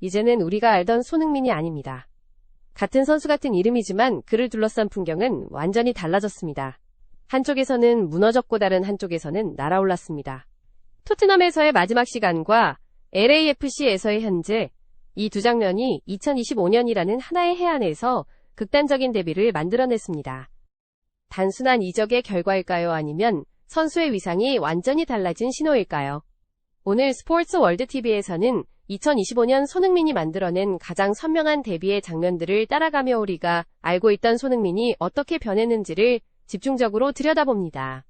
이제는 우리가 알던 손흥민이 아닙니다. 같은 선수 같은 이름이지만 그를 둘러싼 풍경은 완전히 달라졌습니다. 한쪽에서는 무너졌고 다른 한쪽에서는 날아올랐습니다. 토트넘에서의 마지막 시간과 LAFC에서의 현재 이 두 장면이 2025년이라는 하나의 해안에서 극단적인 대비를 만들어냈습니다. 단순한 이적의 결과일까요? 아니면 선수의 위상이 완전히 달라진 신호일까요? 오늘 스포츠 월드TV에서는 2025년 손흥민이 만들어낸 가장 선명한 데뷔의 장면들을 따라가며 우리가 알고 있던 손흥민이 어떻게 변했는지를 집중적으로 들여다봅니다.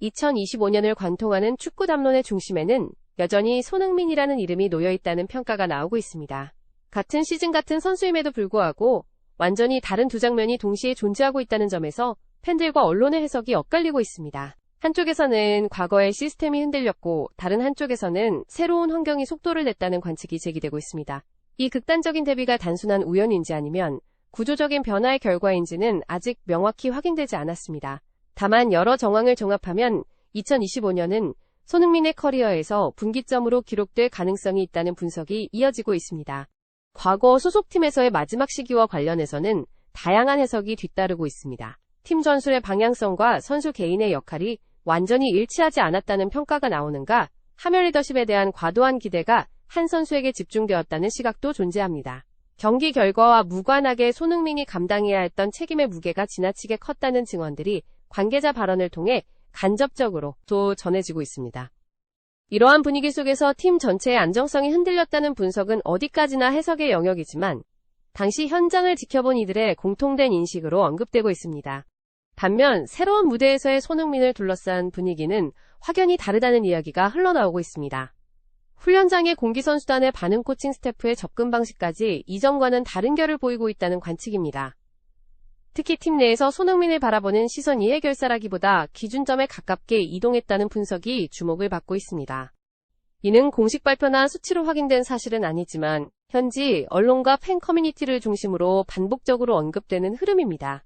2025년을 관통하는 축구 담론의 중심에는 여전히 손흥민이라는 이름이 놓여 있다는 평가가 나오고 있습니다. 같은 시즌 같은 선수임에도 불구하고 완전히 다른 두 장면이 동시에 존재하고 있다는 점에서 팬들과 언론의 해석이 엇갈리고 있습니다. 한쪽에서는 과거의 시스템이 흔들렸고 다른 한쪽에서는 새로운 환경이 속도를 냈다는 관측이 제기되고 있습니다. 이 극단적인 대비가 단순한 우연인지 아니면 구조적인 변화의 결과인지는 아직 명확히 확인되지 않았습니다. 다만 여러 정황을 종합하면 2025년은 손흥민의 커리어에서 분기점으로 기록될 가능성이 있다는 분석이 이어지고 있습니다. 과거 소속팀에서의 마지막 시기와 관련해서는 다양한 해석이 뒤따르고 있습니다. 팀 전술의 방향성과 선수 개인의 역할이 완전히 일치하지 않았다는 평가가 나오는가 하면 리더십에 대한 과도한 기대가 한 선수에게 집중되었다는 시각도 존재합니다. 경기 결과와 무관하게 손흥민이 감당해야 했던 책임의 무게가 지나치게 컸다는 증언들이 관계자 발언을 통해 간접적으로 또 전해지고 있습니다. 이러한 분위기 속에서 팀 전체의 안정성이 흔들렸다는 분석은 어디까지나 해석의 영역이지만 당시 현장을 지켜본 이들의 공통된 인식으로 언급되고 있습니다. 반면 새로운 무대에서의 손흥민을 둘러싼 분위기는 확연히 다르다는 이야기가 흘러나오고 있습니다. 훈련장의 공기 선수단의 반응 코칭 스태프의 접근 방식까지 이전과는 다른 결을 보이고 있다는 관측입니다. 특히 팀 내에서 손흥민을 바라보는 시선이 해결사라기보다 기준점에 가깝게 이동했다는 분석이 주목을 받고 있습니다. 이는 공식 발표나 수치로 확인된 사실은 아니지만 현지 언론과 팬 커뮤니티를 중심으로 반복적으로 언급되는 흐름입니다.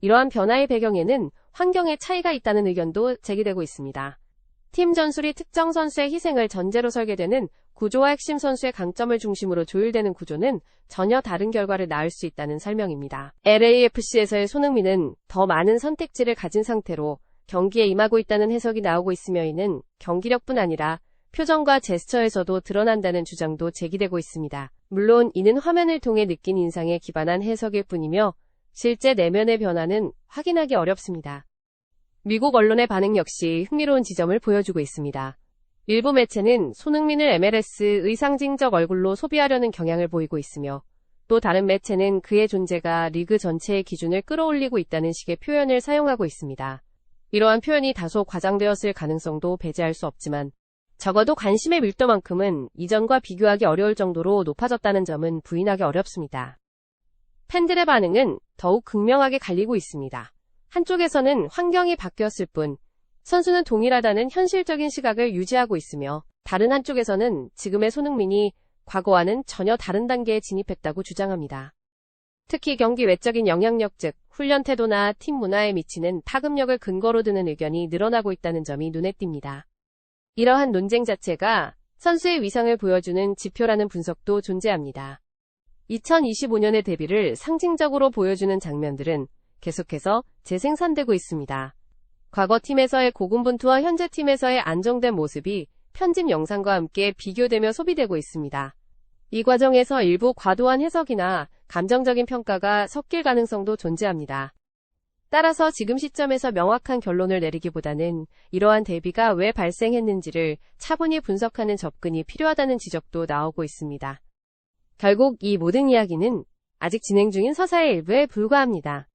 이러한 변화의 배경에는 환경의 차이가 있다는 의견도 제기되고 있습니다. 팀 전술이 특정 선수의 희생을 전제로 설계되는 구조와 핵심 선수의 강점을 중심으로 조율되는 구조는 전혀 다른 결과를 낳을 수 있다는 설명입니다. LAFC에서의 손흥민은 더 많은 선택지를 가진 상태로 경기에 임하고 있다는 해석이 나오고 있으며 이는 경기력뿐 아니라 표정과 제스처에서도 드러난다는 주장도 제기되고 있습니다. 물론 이는 화면을 통해 느낀 인상에 기반한 해석일 뿐이며 실제 내면의 변화는 확인하기 어렵습니다. 미국 언론의 반응 역시 흥미로운 지점을 보여주고 있습니다. 일부 매체는 손흥민을 MLS의 상징적 얼굴로 소비하려는 경향을 보이고 있으며 또 다른 매체는 그의 존재가 리그 전체의 기준을 끌어올리고 있다는 식의 표현을 사용하고 있습니다. 이러한 표현이 다소 과장되었을 가능성도 배제할 수 없지만 적어도 관심의 밀도만큼은 이전과 비교하기 어려울 정도로 높아졌다는 점은 부인하기 어렵습니다. 팬들의 반응은 더욱 극명하게 갈리고 있습니다. 한쪽에서는 환경이 바뀌었을 뿐 선수는 동일하다는 현실적인 시각을 유지하고 있으며 다른 한쪽에서는 지금의 손흥민이 과거와는 전혀 다른 단계에 진입했다고 주장합니다. 특히 경기 외적인 영향력 즉 훈련 태도나 팀 문화에 미치는 파급력을 근거로 드는 의견이 늘어나고 있다는 점이 눈에 띕니다. 이러한 논쟁 자체가 선수의 위상을 보여주는 지표라는 분석도 존재합니다. 2025년의 데뷔를 상징적으로 보여주는 장면들은 계속해서 재생산되고 있습니다. 과거 팀에서의 고군분투와 현재 팀에서의 안정된 모습이 편집 영상과 함께 비교되며 소비되고 있습니다. 이 과정에서 일부 과도한 해석이나 감정적인 평가가 섞일 가능성도 존재합니다. 따라서 지금 시점에서 명확한 결론을 내리기보다는 이러한 대비가 왜 발생했는지를 차분히 분석하는 접근이 필요하다는 지적도 나오고 있습니다. 결국 이 모든 이야기는 아직 진행 중인 서사의 일부에 불과합니다.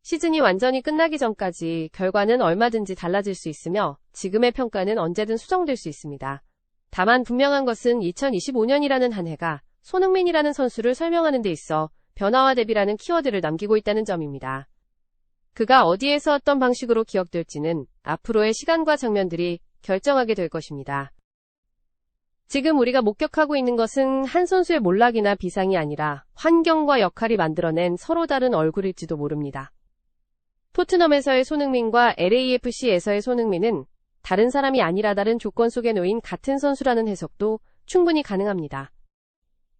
시즌이 완전히 끝나기 전까지 결과는 얼마든지 달라질 수 있으며 지금의 평가는 언제든 수정될 수 있습니다. 다만 분명한 것은 2025년이라는 한 해가 손흥민이라는 선수를 설명하는 데 있어 변화와 대비라는 키워드를 남기고 있다는 점입니다. 그가 어디에서 어떤 방식으로 기억될지는 앞으로의 시간과 장면들이 결정하게 될 것입니다. 지금 우리가 목격하고 있는 것은 한 선수의 몰락이나 비상이 아니라 환경과 역할이 만들어낸 서로 다른 얼굴일지도 모릅니다. 토트넘에서의 손흥민과 LAFC에서의 손흥민은 다른 사람이 아니라 다른 조건 속에 놓인 같은 선수라는 해석도 충분히 가능합니다.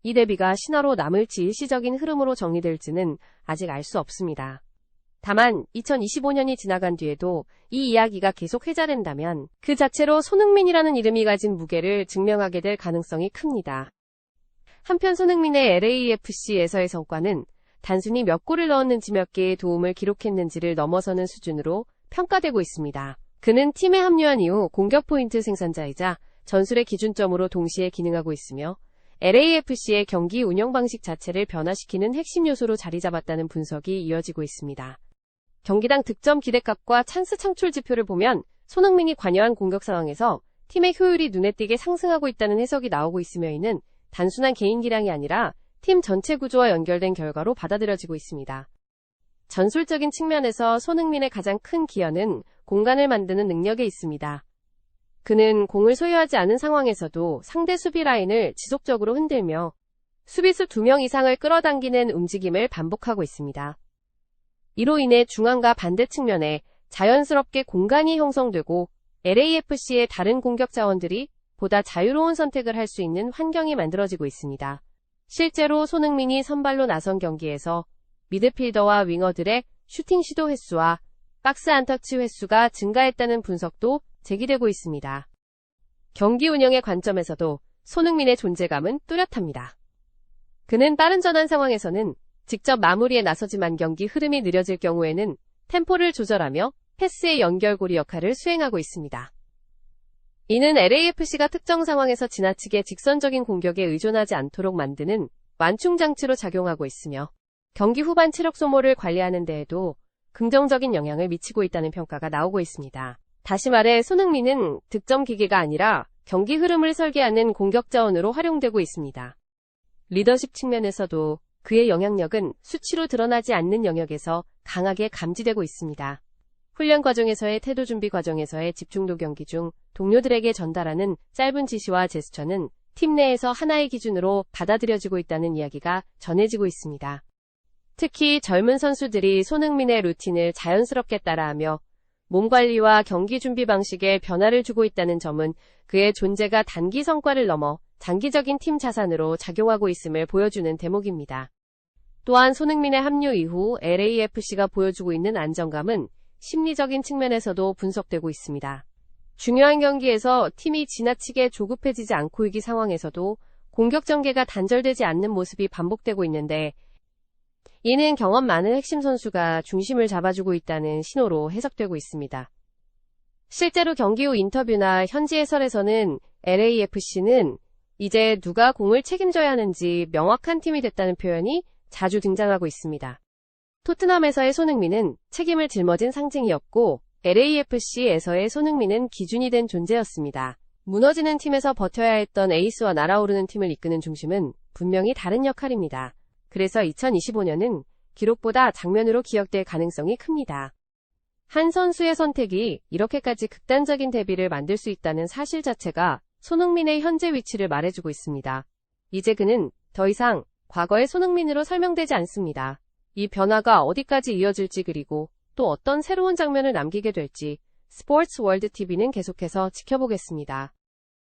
이 대비가 신화로 남을지 일시적인 흐름으로 정리될지는 아직 알 수 없습니다. 다만 2025년이 지나간 뒤에도 이 이야기가 계속 회자된다면 그 자체로 손흥민이라는 이름이 가진 무게를 증명하게 될 가능성이 큽니다. 한편 손흥민의 LAFC에서의 성과는 단순히 몇 골을 넣었는지 몇 개의 도움을 기록했는지를 넘어서는 수준으로 평가되고 있습니다. 그는 팀에 합류한 이후 공격 포인트 생산자이자 전술의 기준점으로 동시에 기능하고 있으며 LAFC의 경기 운영 방식 자체를 변화시키는 핵심 요소로 자리 잡았다는 분석이 이어지고 있습니다. 경기당 득점 기대값과 찬스 창출 지표를 보면 손흥민이 관여한 공격 상황에서 팀의 효율이 눈에 띄게 상승하고 있다는 해석이 나오고 있으며 이는 단순한 개인 기량이 아니라 팀 전체 구조와 연결된 결과로 받아들여지고 있습니다. 전술적인 측면에서 손흥민의 가장 큰 기여는 공간을 만드는 능력에 있습니다. 그는 공을 소유하지 않은 상황에서도 상대 수비 라인을 지속적으로 흔들며 수비수 2명 이상을 끌어당기는 움직임을 반복하고 있습니다. 이로 인해 중앙과 반대 측면에 자연스럽게 공간이 형성되고 LAFC의 다른 공격 자원들이 보다 자유로운 선택을 할 수 있는 환경이 만들어지고 있습니다. 실제로 손흥민이 선발로 나선 경기에서 미드필더와 윙어들의 슈팅 시도 횟수와 박스 안터치 횟수가 증가했다는 분석도 제기되고 있습니다. 경기 운영의 관점에서도 손흥민의 존재감은 뚜렷합니다. 그는 빠른 전환 상황에서는 직접 마무리에 나서지만 경기 흐름이 느려질 경우에는 템포를 조절하며 패스의 연결고리 역할을 수행하고 있습니다. 이는 LAFC가 특정 상황에서 지나치게 직선적인 공격에 의존하지 않도록 만드는 완충 장치로 작용하고 있으며 경기 후반 체력 소모를 관리하는 데에도 긍정적인 영향을 미치고 있다는 평가가 나오고 있습니다. 다시 말해 손흥민은 득점 기계가 아니라 경기 흐름을 설계하는 공격 자원으로 활용되고 있습니다. 리더십 측면에서도 그의 영향력은 수치로 드러나지 않는 영역에서 강하게 감지되고 있습니다. 훈련 과정에서의 태도 준비 과정에서의 집중도 경기 중 동료들에게 전달하는 짧은 지시와 제스처는 팀 내에서 하나의 기준으로 받아들여지고 있다는 이야기가 전해지고 있습니다. 특히 젊은 선수들이 손흥민의 루틴을 자연스럽게 따라하며 몸 관리와 경기 준비 방식에 변화를 주고 있다는 점은 그의 존재가 단기 성과를 넘어 장기적인 팀 자산으로 작용하고 있음을 보여주는 대목입니다. 또한 손흥민의 합류 이후 LAFC가 보여주고 있는 안정감은 심리적인 측면에서도 분석되고 있습니다. 중요한 경기에서 팀이 지나치게 조급해지지 않고 있기 상황에서도 공격 전개가 단절되지 않는 모습이 반복되고 있는데 이는 경험 많은 핵심 선수가 중심을 잡아주고 있다는 신호로 해석되고 있습니다. 실제로 경기 후 인터뷰나 현지 해설에서는 LAFC는 이제 누가 공을 책임져야 하는지 명확한 팀이 됐다는 표현이 자주 등장하고 있습니다. 토트넘에서의 손흥민은 책임을 짊어진 상징이었고 LAFC에서의 손흥민은 기준이 된 존재였습니다. 무너지는 팀에서 버텨야 했던 에이스와 날아오르는 팀을 이끄는 중심은 분명히 다른 역할입니다. 그래서 2025년은 기록보다 장면으로 기억될 가능성이 큽니다. 한 선수의 선택이 이렇게까지 극단적인 대비를 만들 수 있다는 사실 자체가 손흥민의 현재 위치를 말해주고 있습니다. 이제 그는 더 이상 과거의 손흥민으로 설명되지 않습니다. 이 변화가 어디까지 이어질지 그리고 또 어떤 새로운 장면을 남기게 될지 스포츠 월드 TV는 계속해서 지켜보겠습니다.